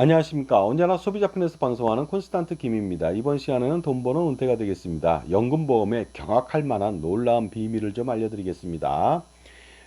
안녕하십니까. 언제나 소비자 편에서 방송하는 콘스탄트 김입니다. 이번 시간에는 돈 버는 은퇴가 되겠습니다. 연금보험에 경악할 만한 놀라운 비밀을 좀 알려드리겠습니다.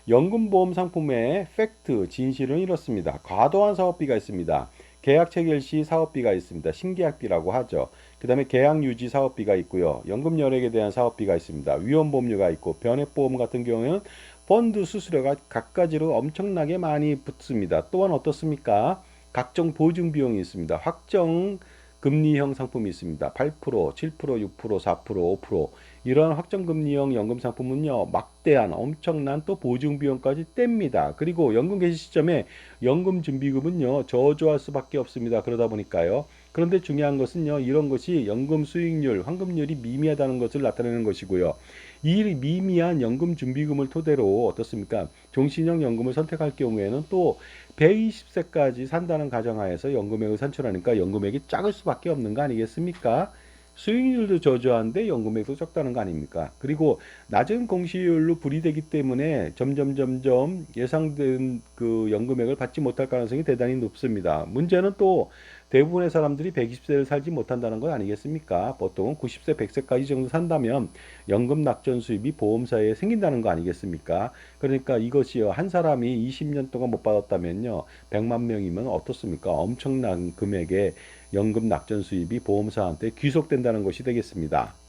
연금보험 상품의 팩트, 진실은 이렇습니다. 과도한 사업비가 있습니다. 계약 체결 시 사업비가 있습니다. 신계약비라고 하죠. 그 다음에 계약 유지 사업비가 있고요. 연금 연액에 대한 사업비가 있습니다. 위험보험료가 있고 변액보험 같은 경우에는 펀드 수수료가 각가지로 엄청나게 많이 붙습니다. 또한 어떻습니까? 각종 보증 비용이 있습니다. 확정 금리형 상품이 있습니다. 8%, 7%, 6%, 4%, 5% 이런 확정 금리형 연금 상품은요 막대한 엄청난 또 보증 비용까지 뗍니다. 그리고 연금 개시 시점에 연금 준비금은요 저조할 수밖에 없습니다. 그러다 보니까요. 그런데 중요한 것은요 이런 것이 연금 수익률, 환급률이 미미하다는 것을 나타내는 것이고요. 이 미미한 연금 준비금을 토대로 어떻습니까? 종신형 연금을 선택할 경우에는 또 120세까지 산다는 가정하에서 연금액을 산출하니까 연금액이 작을 수밖에 없는 거 아니겠습니까? 수익률도 저조한데 연금액도 적다는 거 아닙니까? 그리고 낮은 공시율로 불이되기 때문에 점점 점점 예상된 그 연금액을 받지 못할 가능성이 대단히 높습니다. 문제는 또 대부분의 사람들이 120세를 살지 못한다는 것 아니겠습니까? 보통은 90세, 100세까지 정도 산다면 연금 낙전 수입이 보험사에 생긴다는 거 아니겠습니까? 그러니까 이것이요. 한 사람이 20년 동안 못 받았다면요. 100만 명이면 어떻습니까? 엄청난 금액의 연금 낙전 수입이 보험사한테 귀속된다는 것이 되겠습니다.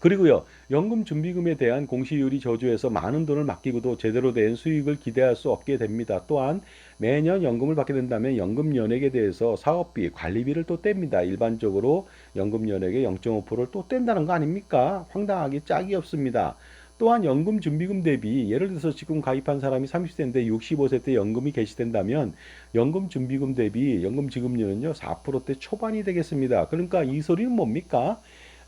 그리고요, 연금 준비금에 대한 공시율이 저조해서 많은 돈을 맡기고도 제대로 된 수익을 기대할 수 없게 됩니다. 또한 매년 연금을 받게 된다면 연금 연액에 대해서 사업비, 관리비를 또 뗍니다. 일반적으로 연금 연액의 0.5%를 또 뗀다는 거 아닙니까? 황당하게 짝이 없습니다. 또한 연금 준비금 대비 예를 들어서 지금 가입한 사람이 30세인데 65세 때 연금이 개시된다면 연금 준비금 대비 연금 지급률은요 4%대 초반이 되겠습니다. 그러니까 이 소리는 뭡니까?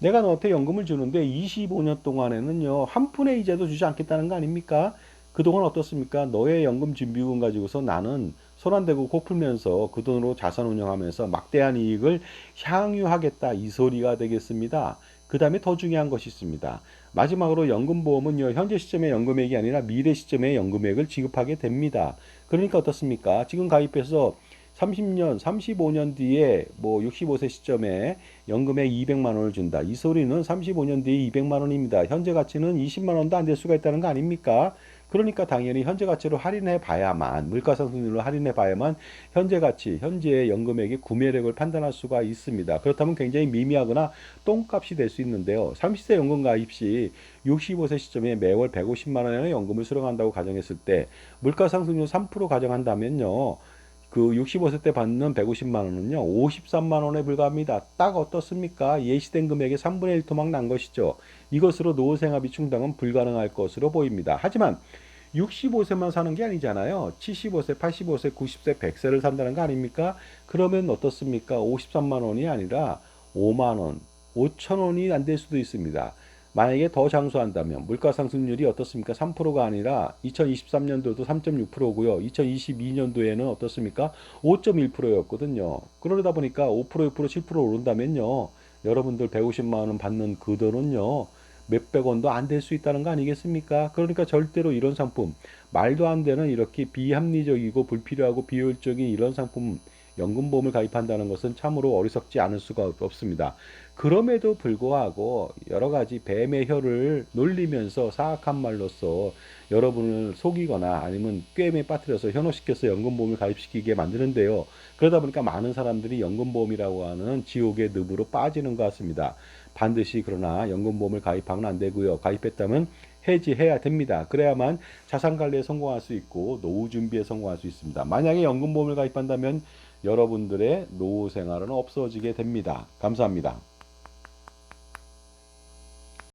내가 너한테 연금을 주는데 25년 동안에는요 한 푼의 이자도 주지 않겠다는 거 아닙니까? 그동안 어떻습니까? 너의 연금 준비금 가지고서 나는 손 안 대고 코 풀면서 그 돈으로 자산 운영하면서 막대한 이익을 향유하겠다 이 소리가 되겠습니다. 그 다음에 더 중요한 것이 있습니다. 마지막으로 연금보험은요, 현재 시점의 연금액이 아니라 미래 시점의 연금액을 지급하게 됩니다. 그러니까 어떻습니까? 지금 가입해서 30년, 35년 뒤에 뭐 65세 시점에 연금액 200만 원을 준다. 이 소리는 35년 뒤에 200만 원입니다. 현재 가치는 20만 원도 안 될 수가 있다는 거 아닙니까? 그러니까 당연히 현재 가치로 할인해 봐야만 물가상승률로 할인해 봐야만 현재 가치, 현재의 연금액의 구매력을 판단할 수가 있습니다. 그렇다면 굉장히 미미하거나 똥값이 될 수 있는데요. 30세 연금 가입 시 65세 시점에 매월 150만 원의 연금을 수령한다고 가정했을 때 물가상승률 3% 가정한다면요. 그 65세 때 받는 150만 원은요, 53만 원에 불과합니다. 딱 어떻습니까? 예시된 금액의 3분의 1 토막 난 것이죠. 이것으로 노후 생활비 충당은 불가능할 것으로 보입니다. 하지만 65세만 사는 게 아니잖아요. 75세, 85세, 90세, 100세를 산다는 거 아닙니까? 그러면 어떻습니까? 53만 원이 아니라 5만 원, 5천 원이 안 될 수도 있습니다. 만약에 더 장수한다면 물가 상승률이 어떻습니까? 3%가 아니라 2023년도도 3.6%고요. 2022년도에는 어떻습니까? 5.1%였거든요. 그러다 보니까 5%, 6%, 7% 오른다면요. 여러분들 150만 원 받는 그 돈은요. 몇백 원도 안 될 수 있다는 거 아니겠습니까? 그러니까 절대로 이런 상품, 말도 안 되는 이렇게 비합리적이고 불필요하고 비효율적인 이런 상품 연금보험을 가입한다는 것은 참으로 어리석지 않을 수가 없습니다. 그럼에도 불구하고 여러 가지 뱀의 혀를 놀리면서 사악한 말로써 여러분을 속이거나 아니면 꿰매 빠뜨려서 현혹시켜서 연금보험을 가입시키게 만드는데요. 그러다 보니까 많은 사람들이 연금보험이라고 하는 지옥의 늪으로 빠지는 것 같습니다. 반드시 그러나 연금보험을 가입하면 안 되고요. 가입했다면 해지해야 됩니다. 그래야만 자산 관리에 성공할 수 있고 노후 준비에 성공할 수 있습니다. 만약에 연금보험을 가입한다면 여러분들의 노후 생활은 없어지게 됩니다. 감사합니다.